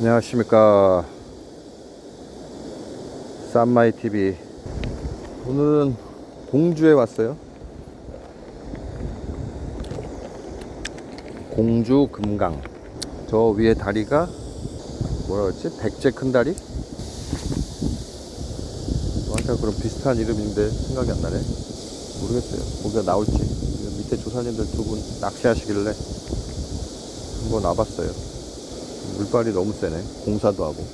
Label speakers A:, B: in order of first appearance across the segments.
A: 안녕하십니까. 쌈마이 TV 오늘은 공주에 왔어요. 공주 금강. 저 위에 다리가 뭐라 그랬지? 백제 큰 다리? 완전 그런 비슷한 이름인데 생각이 안 나네. 모르겠어요. 거기가 나올지. 밑에 조사님들 두 분 낚시하시길래 한번 와봤어요 물발이 너무 세네. 공사도 하고.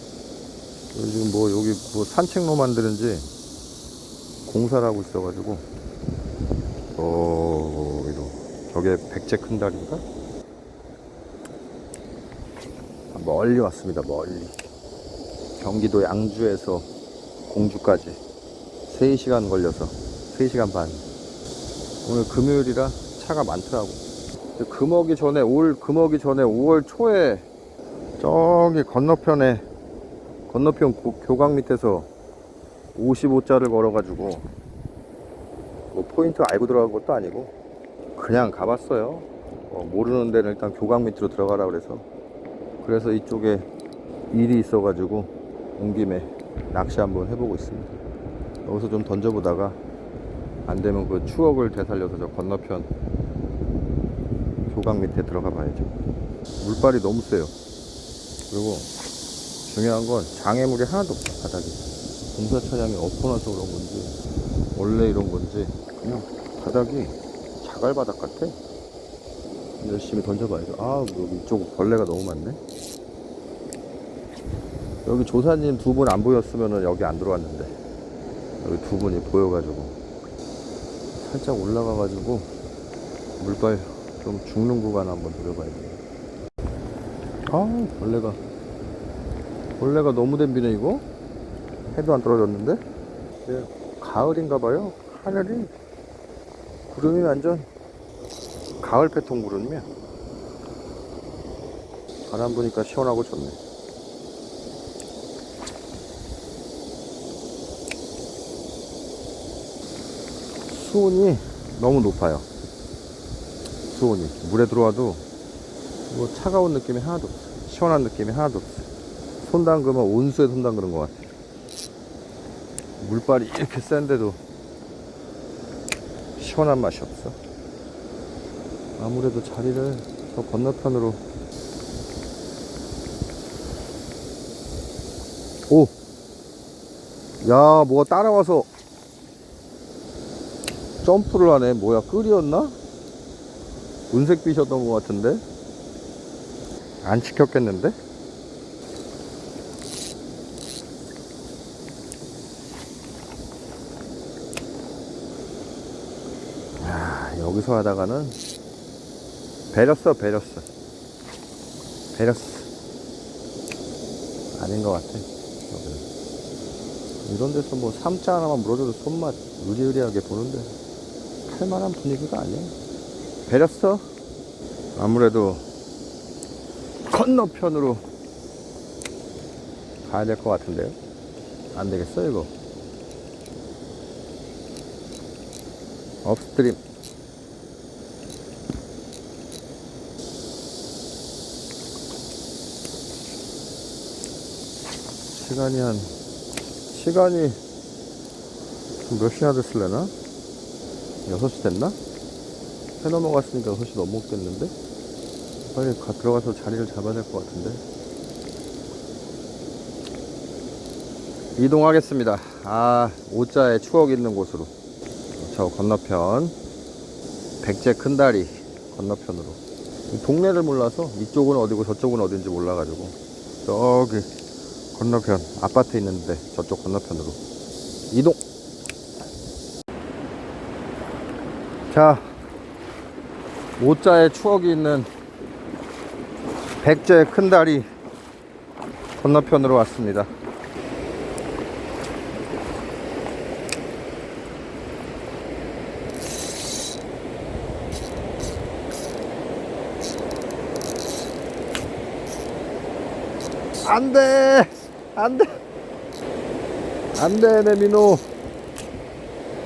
A: 지금 뭐 여기 뭐 산책로 만드는지 공사를 하고 있어가지고. 어, 이거. 저게 백제 큰 다리인가? 멀리 왔습니다, 멀리. 경기도 양주에서 공주까지 3시간 걸려서 3시간 반. 오늘 금요일이라 차가 많더라고. 금어기 전에, 올 금어기 전에 5월 초에 저기 건너편에 건너편 고- 교각 밑에서 55자를 걸어가지고 뭐 포인트 알고 들어간 것도 아니고 그냥 가봤어요. 어, 모르는 데는 일단 교각 밑으로 들어가라 그래서 그래서 이쪽에 일이 있어가지고 온 김에 낚시 한번 해보고 있습니다. 여기서 좀 던져보다가 안 되면 그 추억을 되살려서 저 건너편 교각 밑에 들어가 봐야죠. 물발이 너무 세요. 그리고 중요한 건 장애물이 하나도 없어 바닥에. 공사 차량이 엎어놔서 그런 건지 원래 이런 건지 그냥 바닥이 자갈 바닥 같아. 열심히 던져봐야죠. 아 여기 이쪽 벌레가 너무 많네. 여기 조사님 두 분 안 보였으면 여기 안 들어왔는데. 여기 두 분이 보여가지고. 살짝 올라가가지고 물발 좀 죽는 구간 한번 노려봐야 돼 아 벌레가. 벌레가 너무 댐비네 이거? 해도 안 떨어졌는데? 예, 가을인가봐요. 하늘이 구름이 완전 가을 패턴 구름이야. 바람 부니까 시원하고 좋네. 수온이 너무 높아요. 수온이. 물에 들어와도 뭐 차가운 느낌이 하나도 없어. 시원한 느낌이 하나도 없어. 손 담그면 온수에 손 담그는 것 같아. 물발이 이렇게 센데도 시원한 맛이 없어. 아무래도 자리를 저 건너편으로 오! 야, 뭐가 따라와서 점프를 하네. 뭐야, 끌이었나? 운색빛이었던 것 같은데? 안 지켰겠는데? 야, 여기서 하다가는 베렸어, 베렸어. 베렸어. 아닌 것 같아. 여기는. 이런 데서 뭐 삼자 하나만 물어줘도 손맛 의리의리하게 보는데 할 만한 분위기가 아니야. 베렸어. 아무래도 건너편으로 가야 될 것 같은데요. 안 되겠어, 이거. 업스트림. 시간이 한, 시간이 몇 시나 됐을래나? 6시 됐나? 해 넘어갔으니까 6시 넘었겠는데? 빨리 가, 들어가서 자리를 잡아야 될 것 같은데. 이동하겠습니다. 아, 오자의 추억 있는 곳으로. 저 건너편. 백제 큰다리 건너편으로. 이 동네를 몰라서 이쪽은 어디고 저쪽은 어딘지 몰라가지고. 저기 건너편 아파트 있는데 저쪽 건너편으로 이동. 자, 오자의 추억이 있는 백제 큰 다리 건너편으로 왔습니다. 안 돼! 안 돼! 안 돼, 내 민호.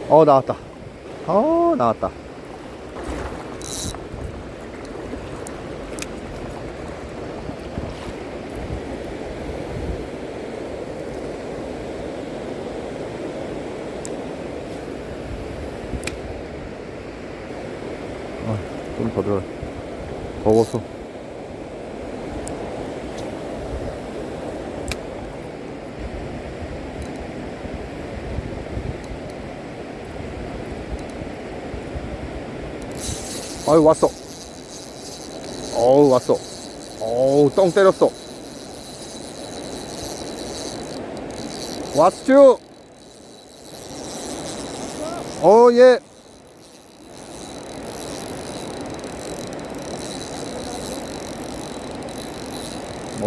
A: 어, 나왔다. 어, 나왔다. 좀 더 들어. 더워서. 아유, 왔어. 어우, 왔어. 어우, 똥 때렸어. 왔죠? 어, 예.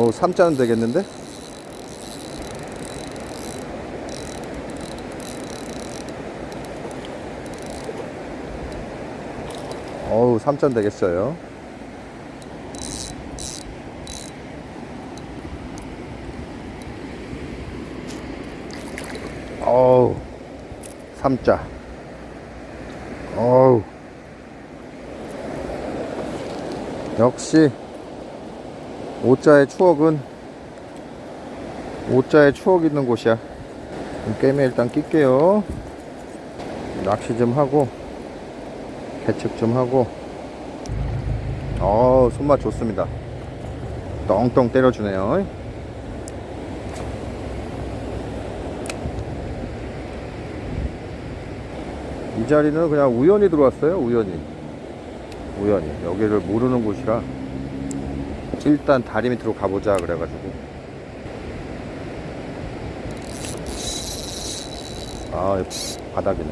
A: 어, 3자는 되겠는데? 어우, 3잔 되겠어요. 어우, 3자. 어우. 역시, 5자의 추억은, 5자의 추억 있는 곳이야. 게임에 일단 낄게요. 낚시 좀 하고, 개측 좀 하고. 어 손맛 좋습니다. 떵떵 때려주네요. 이 자리는 그냥 우연히 들어왔어요 우연히. 우연히. 여기를 모르는 곳이라 일단 다리 밑으로 가보자 그래가지고. 아 바닥이네.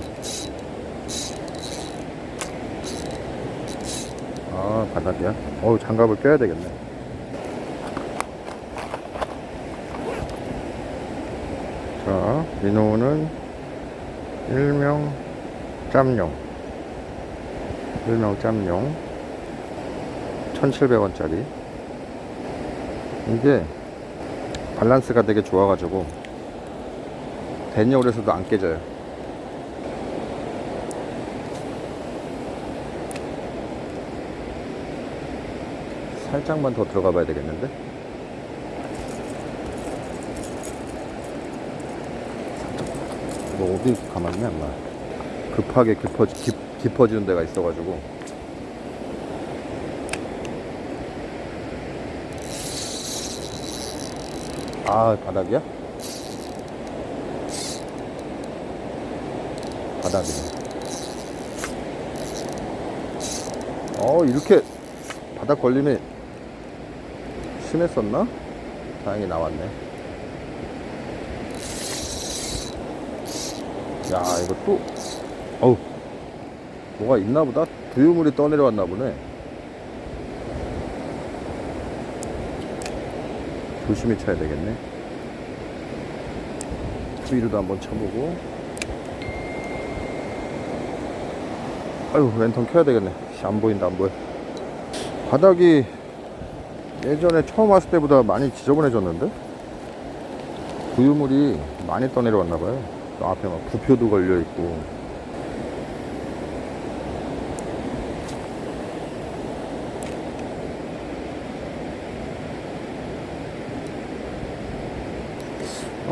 A: 아 바닥이야? 어우 장갑을 껴야 되겠네. 자 민호는 일명 짬용. 일명 짬용. 1700원짜리 이게 밸런스가 되게 좋아가지고 대녀울에서도 안 깨져요 살짝만 더 들어가 봐야 되겠는데? 뭐 어디 가만히 안 나. 급하게 깊어, 깊, 깊어지는 데가 있어가지고. 아, 바닥이야? 바닥이네. 어, 이렇게 바닥 걸림이 심했었나? 다행히 나왔네. 야, 이거 또, 어우, 뭐가 있나 보다? 부유물이 떠내려왔나 보네. 조심히 쳐야 되겠네. 위로도 한번 쳐보고. 아유, 랜턴 켜야 되겠네. 씨, 안 보인다, 안 보여. 바닥이 예전에 처음 왔을 때보다 많이 지저분해졌는데? 부유물이 많이 떠내려왔나봐요. 앞에 막 부표도 걸려있고.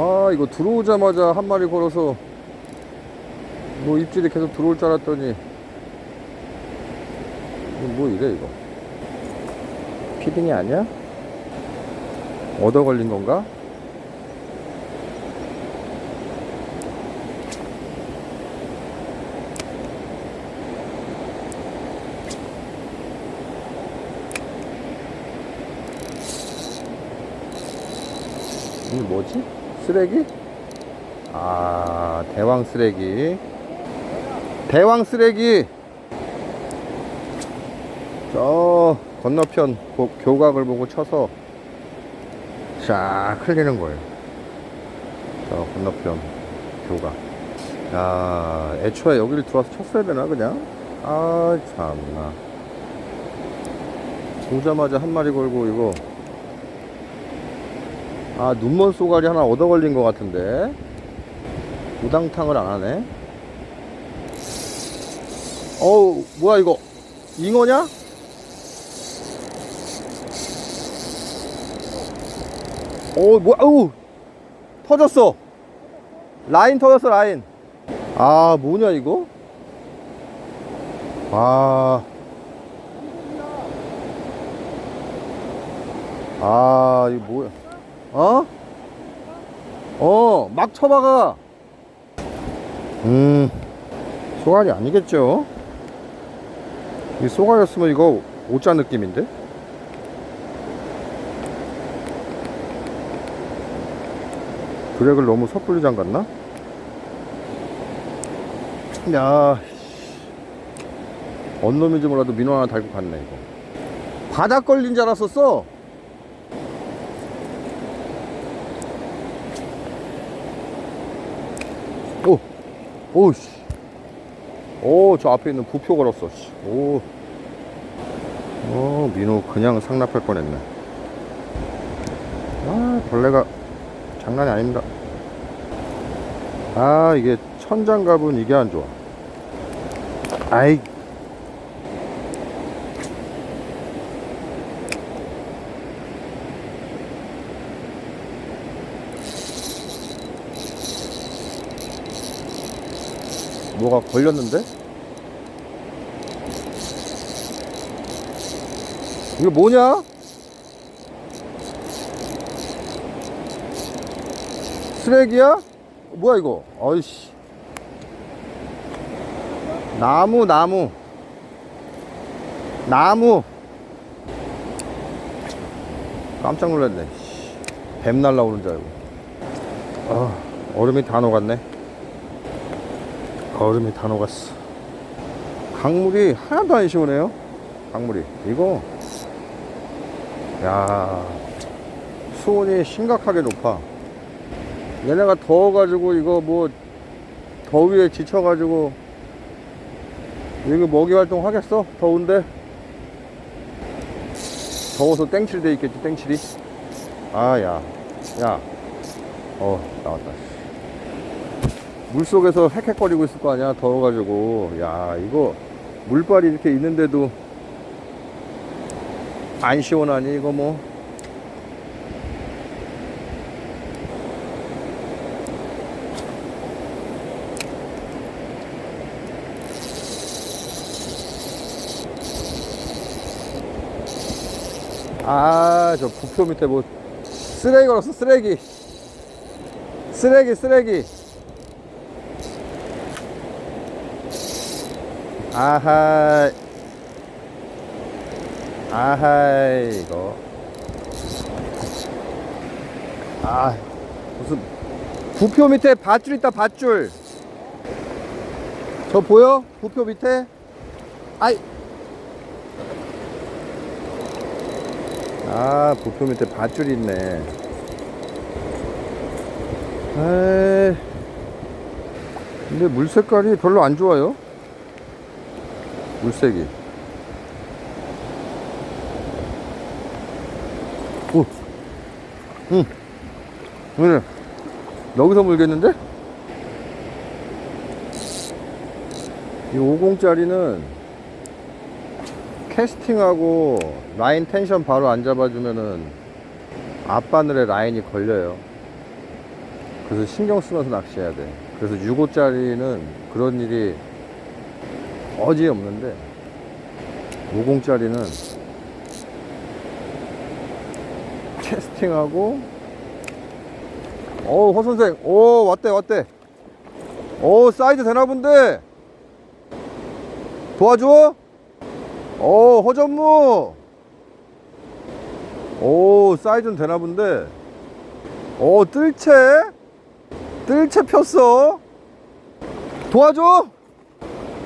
A: 아, 이거 들어오자마자 한 마리 걸어서 뭐 입질이 계속 들어올 줄 알았더니 뭐 이래, 이거. 피딩이 아니야? 얻어 걸린 건가? 이게 뭐지? 쓰레기? 아, 대왕 쓰레기. 대왕 쓰레기! 저 건너편 고- 교각을 보고 쳐서 쫙 흘리는 거예요. 저 건너편 교각. 야, 애초에 여기를 들어와서 쳤어야 되나, 그냥? 아, 참나. 오자마자 한 마리 걸고, 이거. 아 눈먼 쏘가리 하나 얻어 걸린 것 같은데. 우당탕을 안 하네. 어우 뭐야 이거? 잉어냐? 어 뭐야 어우! 터졌어. 라인 터졌어 라인. 아 뭐냐 이거? 아. 아, 이거 뭐야. 어? 어, 막 쳐박아. 음, 쏘가리 아니겠죠? 이 쏘가리였으면 이거 오자 느낌인데? 브렉을 너무 섣불리 잠갔나? 야, 언 놈인지 몰라도 민호 하나 달고 갔네, 이거. 바닥 걸린 줄 알았었어. 오, 씨. 오, 저 앞에 있는 부표 걸었어, 씨. 오. 어, 민호 그냥 상납할 뻔했네. 아, 벌레가 장난이 아닙니다. 아, 이게 천장갑은 이게 안 좋아. 아이. 뭐가 걸렸는데? 이거 뭐냐? 쓰레기야? 뭐야 이거? 어이씨. 나무 나무 나무 깜짝 놀랐네. 씨. 뱀 날라오는 줄 알고. 아, 얼음이 다 녹았네. 얼음이 다 녹았어. 강물이 하나도 안 시원해요. 강물이. 이거. 야 수온이 심각하게 높아. 얘네가 더워가지고 이거 뭐 더위에 지쳐가지고 이거 먹이 활동 하겠어? 더운데? 더워서 땡칠 돼 있겠지 땡칠이 아야 야어 나왔다 물속에서 헥헥거리고 있을 거 아니야 더워가지고 야 이거 물발이 이렇게 있는데도 안 시원하니 이거 뭐 아, 저 부표 밑에 뭐 쓰레기 걸었어, 쓰레기. 쓰레기, 쓰레기. 아하이. 아하이, 이거. 아, 무슨 부표 밑에 밧줄 있다, 밧줄. 저 보여? 부표 밑에? 아이. 아, 부표 밑에 밧줄이 있네. 에이. 근데 물 색깔이 별로 안 좋아요. 물색이. 오. 응. 왜? 여기서 물겠는데? 이 50짜리는 캐스팅하고 라인 텐션 바로 안 잡아주면은 앞바늘에 라인이 걸려요. 그래서 신경 쓰면서 낚시해야 돼. 그래서 6호짜리는 그런 일이 어지 없는데 50짜리는 캐스팅하고 어, 허 선생. 오, 왔대, 왔대. 오, 사이즈 되나 본데. 도와줘? 오, 허전무. 오, 사이즈는 되나 본데. 오, 뜰채? 뜰채 폈어? 도와줘?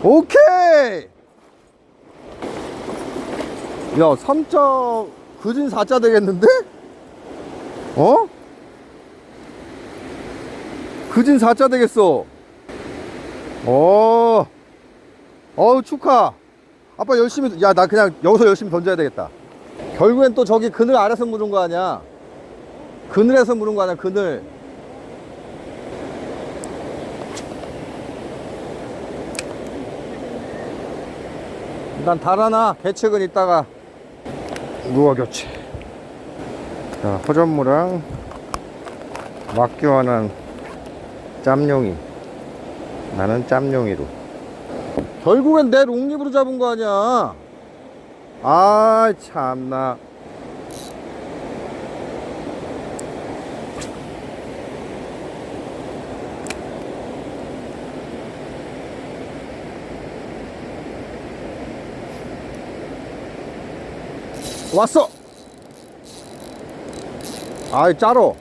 A: 오케이! 야, 3자, 그진 4자 되겠는데? 어? 그진 4자 되겠어. 어, 어우, 축하. 아빠 열심히, 야, 나 그냥 여기서 열심히 던져야 되겠다. 결국엔 또 저기 그늘 아래서 물은 거 아니야? 그늘에서 물은 거 아니야, 그늘. 일단 달아나, 개측은 이따가. 누워 교체. 자, 허전무랑 막 교환한 짬용이. 나는 짬용이로. 결국엔 내 롱립으로 잡은 거 아니야. 아, 참나. 왔어 아이 짜로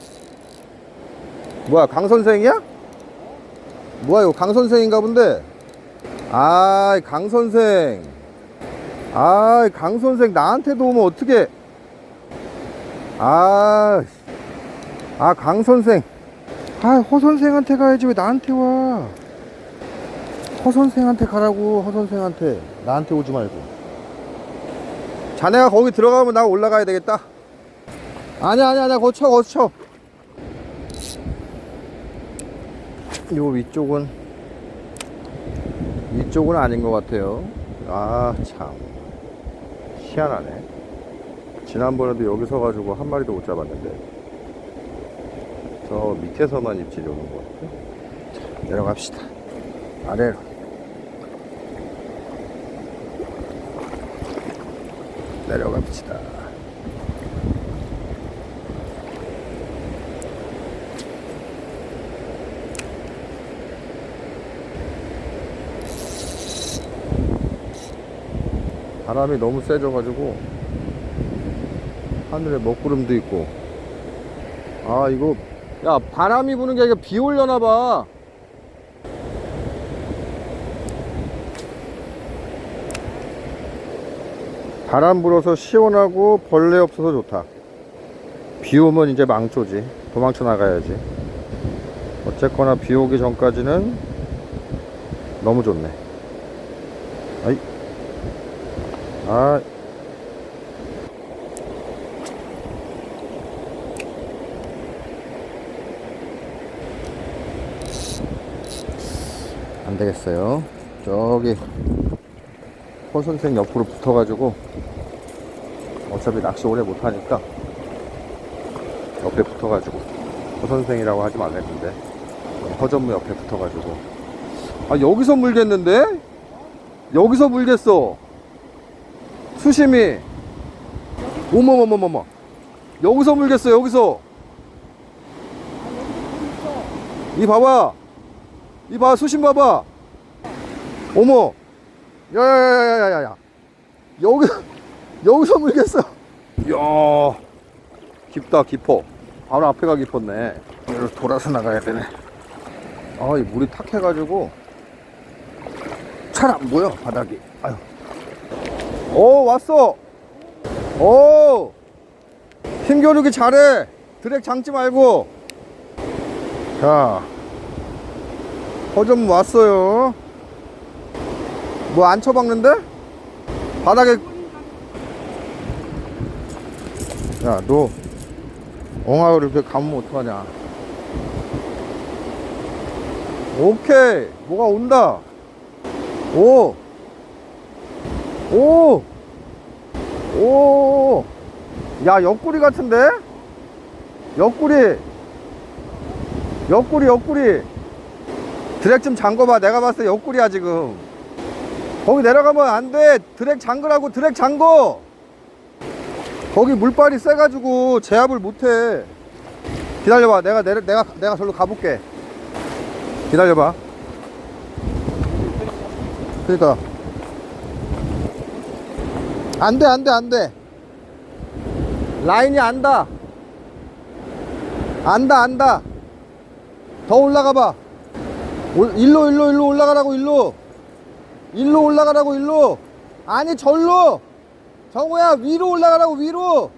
A: 뭐야 강 선생이야? 뭐야 이거 강 선생인가 본데 아이 강 선생 아이 강 선생 나한테도 오면 어떻게 아, 아, 강 선생. 아, 허 선생한테 가야지 왜 나한테 와? 허 선생한테 가라고, 허 선생한테. 나한테 오지 말고. 자네가 거기 들어가면 나 올라가야 되겠다. 아니야, 아니야, 아니야, 거쳐, 거쳐. 요 위쪽은, 위쪽은 아닌 것 같아요. 아, 참. 희한하네. 지난번에도 여기 서가지고 한 마리도 못 잡았는데 저 밑에서만 입질이 오는 것 같아요 자, 내려갑시다 아래로 내려갑시다. 바람이 너무 세져가지고 하늘에 먹구름도 있고. 아 이거 야 바람이 부는 게 아니라 비 올려나 봐 바람 불어서 시원하고 벌레 없어서 좋다. 비 오면 이제 망조지. 도망쳐 나가야지. 어쨌거나 비 오기 전까지는 너무 좋네. 아이. 아. 안 되겠어요. 저기 허 선생 옆으로 붙어가지고 어차피 낚시 오래 못하니까 옆에 붙어가지고 허 선생이라고 하지 말랬는데 허전무 옆에 붙어가지고. 아 여기서 물겠는데? 여기서 물겠어. 수심이. 어머머머머머. 여기서 물겠어 여기서. 이 봐봐. 이 봐, 수심 봐봐. 어머. 야야야야야야. 여기, 여기서 물겠어. 이야. 깊다, 깊어. 바로 앞에가 깊었네. 이리로 돌아서 나가야 되네. 아, 이 물이 탁해가지고. 잘 안 보여, 바닥이. 아유. 오, 왔어. 오. 힘겨루기 잘해. 드랙 장지 말고. 자. 허좀 왔어요. 뭐 안 쳐박는데? 바닥에. 야, 너 엉아를 이렇게 감으면 어떡하냐. 오케이. 뭐가 온다. 오. 오. 오. 야, 옆구리 같은데? 옆구리. 옆구리, 옆구리. 드랙 좀 잠궈봐. 내가 봤을 때 옆구리야, 지금. 거기 내려가면 안 돼. 드랙 잠그라고 드랙 잠궈. 거기 물발이 세가지고 제압을 못해. 기다려봐. 내가 내려, 내가, 내가 절로 가볼게. 기다려봐. 그니까. 안 돼, 안 돼, 안 돼. 라인이 안다. 안다, 안다. 더 올라가 봐. 올, 일로 일로 일로 올라가라고 일로 일로 올라가라고 일로. 아니 절로. 정우야 위로 올라가라고 위로.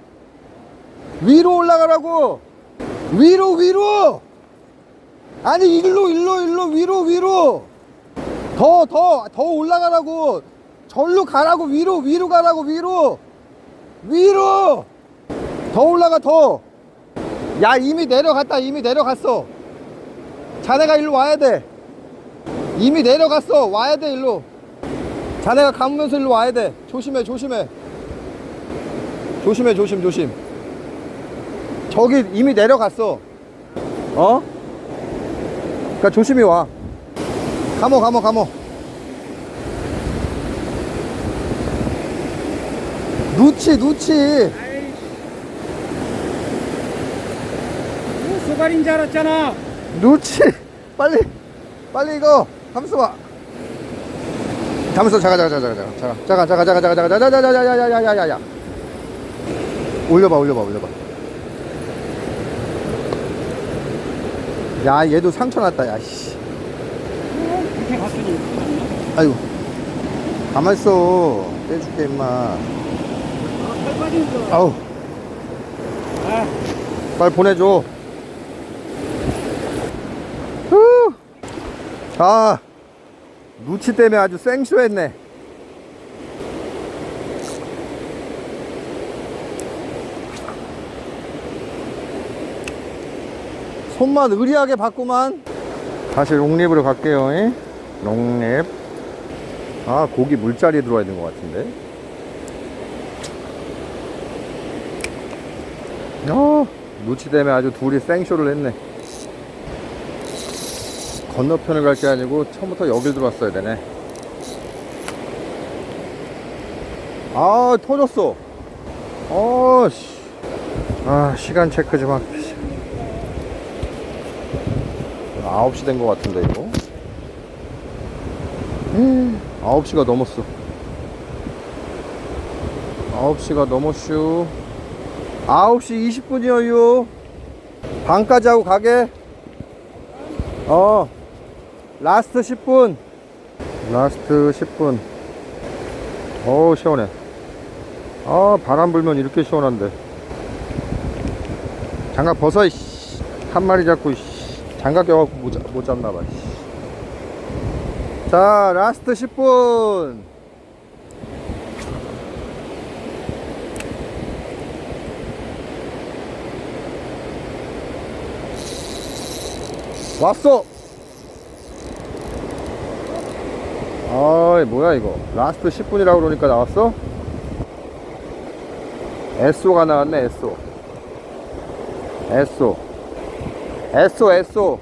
A: 위로 올라가라고. 위로 위로. 아니 일로 일로 일로. 위로 위로. 더 더 더 올라가라고. 절로 가라고 위로 위로 가라고 위로. 위로. 더 올라가 더. 야 이미 내려갔다 이미 내려갔어. 자네가 일로 와야 돼. 이미 내려갔어. 와야 돼 일로 자네가 감으면서 일로 와야 돼. 조심해 조심해. 조심해 조심 조심. 저기 이미 내려갔어. 어? 그니까 조심히 와. 감어 감어 감어 누치 누치.
B: 뭐 소갈인 줄 알았잖아.
A: 누치. 빨리 빨리 이거 잠수 봐 잠수 잠깐 잠깐 잠깐 잠깐 잠깐 잠깐 잠깐 잠깐 잠깐 잠깐 잠깐 잠깐 잠깐 잠깐 올려봐 올려봐 올려봐 야 얘도 상처 났다 야씨 아이고 가만있어 떼줄게 임마. 아우
B: 아,
A: 빨리 보내줘 후. 아 누치 때문에 아주 생쇼했네 손만 의리하게 봤구만 다시 롱립으로 갈게요 이. 롱립 아 고기 물자리에 들어와야 되는 것 같은데 어, 누치 때문에 아주 둘이 생쇼를 했네. 건너편을 갈 게 아니고 처음부터 여길 들어왔어야 되네. 아, 터졌어. 어, 씨. 아, 시간 체크 좀 할게. 9시 된 것 같은데, 이거. 음, 9시가 넘었어. 9시가 넘었슈. 9시 20분이요. 반까지 하고 가게. 어. 라스트 10분. 라스트 10분. 어우, 시원해. 아, 바람 불면 이렇게 시원한데. 장갑 벗어, 이씨. 한 마리 잡고, 이씨. 장갑 껴갖고 못, 잡- 못 잡나봐. 자, 라스트 10분. 왔어! 아이, 뭐야, 이거. 라스트 10분이라고 그러니까 나왔어? 에쏘가 나왔네, 에쏘. 에쏘. 에쏘, 에쏘.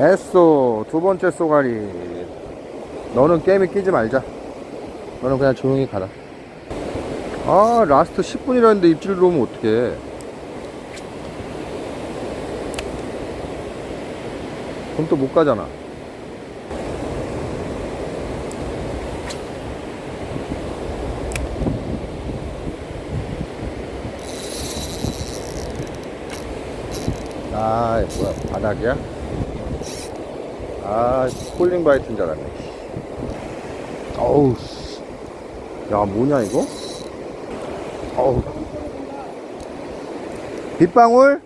A: 에쏘. 두 번째 쏘가리. 너는 게임에 끼지 말자. 너는 그냥 조용히 가라. 아, 라스트 10분이라는데 입질 들어오면 어떡해. 그럼 또 못 가잖아. 아, 뭐야, 바닥이야? 아, 폴링 바이트인 줄 알았네. 어우, 씨. 야, 뭐냐, 이거? 어우. 빗방울?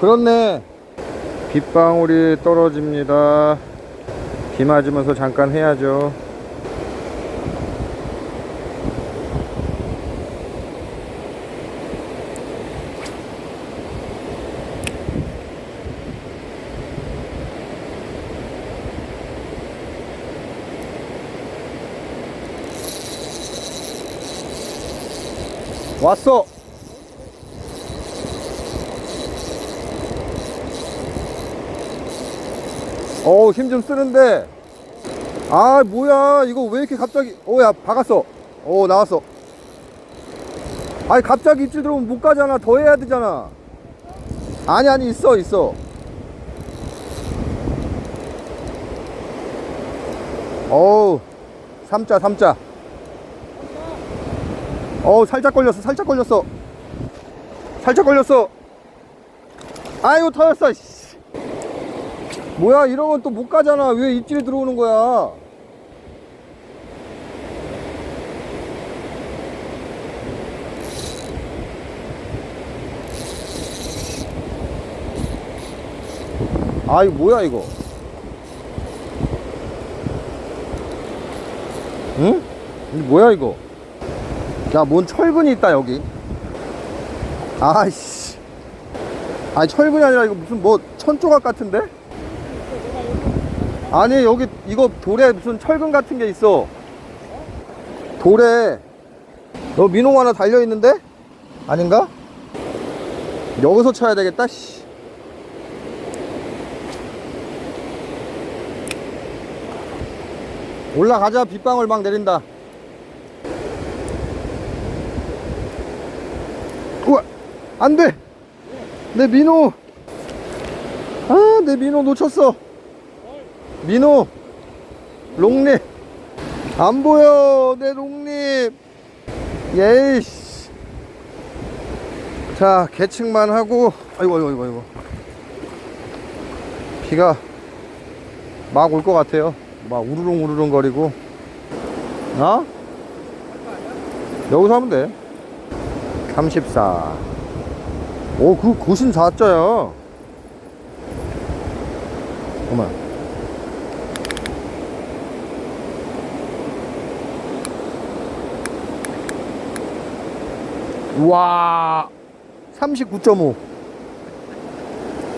A: 그렇네. 빗방울이 떨어집니다. 비 맞으면서 잠깐 해야죠. 왔어! 어우, 힘 좀 쓰는데. 아, 뭐야. 이거 왜 이렇게 갑자기. 오, 야, 박았어. 오, 나왔어. 아니, 갑자기 입질 들어오면 못 가잖아. 더 해야 되잖아. 아니, 아니, 있어, 있어. 어우, 삼자, 삼자. 어우, 살짝 걸렸어, 살짝 걸렸어. 살짝 걸렸어. 아이고, 터졌어, 씨. 뭐야 이러면 또 못 가잖아. 왜 입질이 들어오는 거야? 아이 뭐야 이거? 응? 이게 뭐야 이거? 야 뭔 철근이 있다 여기. 아이씨. 아니 철근이 아니라 이거 무슨 뭐 천조각 같은데? 아니 여기 이거 돌에 무슨 철근 같은 게 있어 돌에 너 민홍 하나 달려있는데? 아닌가? 여기서 쳐야 되겠다 씨. 올라가자 빗방울 막 내린다 우와 안돼 내 민호 아내 민호 놓쳤어 민호 롱리 안 보여 내 독립 예이씨 자 계측만 하고 아이고 아이고 아이고 아이고 비가 막 올 것 같아요 막 우르릉 우르릉 거리고 어? 여기서 하면 돼 34. 오, 그 94자야. 잠깐만. 와, 39.5.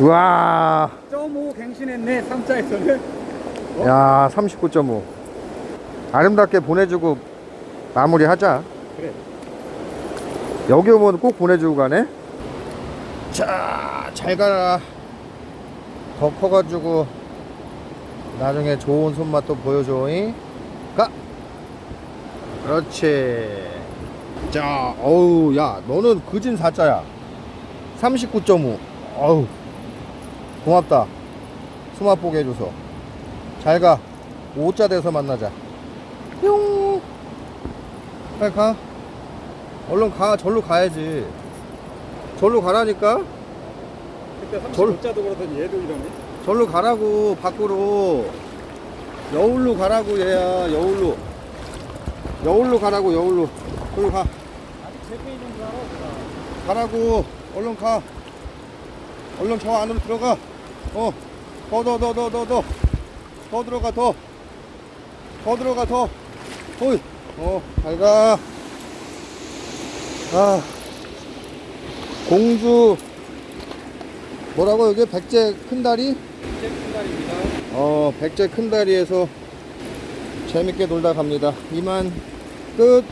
A: 와,
B: 점오 갱신했네 3자에서는
A: 야, 39.5. 아름답게 보내주고 마무리하자.
B: 그래
A: 여기 오면 꼭 보내주고 가네. 자, 잘 가라. 더 커가지고 나중에 좋은 손맛도 보여줘잉. 가. 그렇지. 자, 어우, 야, 너는 그진 사자야. 39.5. 어우, 고맙다. 수맛 보게 해줘서. 잘 가. 5자 돼서 만나자. 뿅. 빨리 가. 얼른 가 절로 가야지 절로 가라니까
B: 그때
A: 절-
B: 35자도 그러더니 얘도 이러네
A: 절로 가라고 밖으로 여울로 가라고 얘야 여울로 여울로 가라고 여울로 거기 가. 가라고. 얼른 가. 얼른 저 안으로 들어가. 어 더 더 더 더 더 더. 더 들어가 더. 더 들어가 더. 어이. 어 잘 가. 아. 공주. 뭐라고 여기? 백제 큰다리?
B: 이제 큰날입니다
A: 어 백제 큰다리에서 재밌게 놀다 갑니다. 이만 끝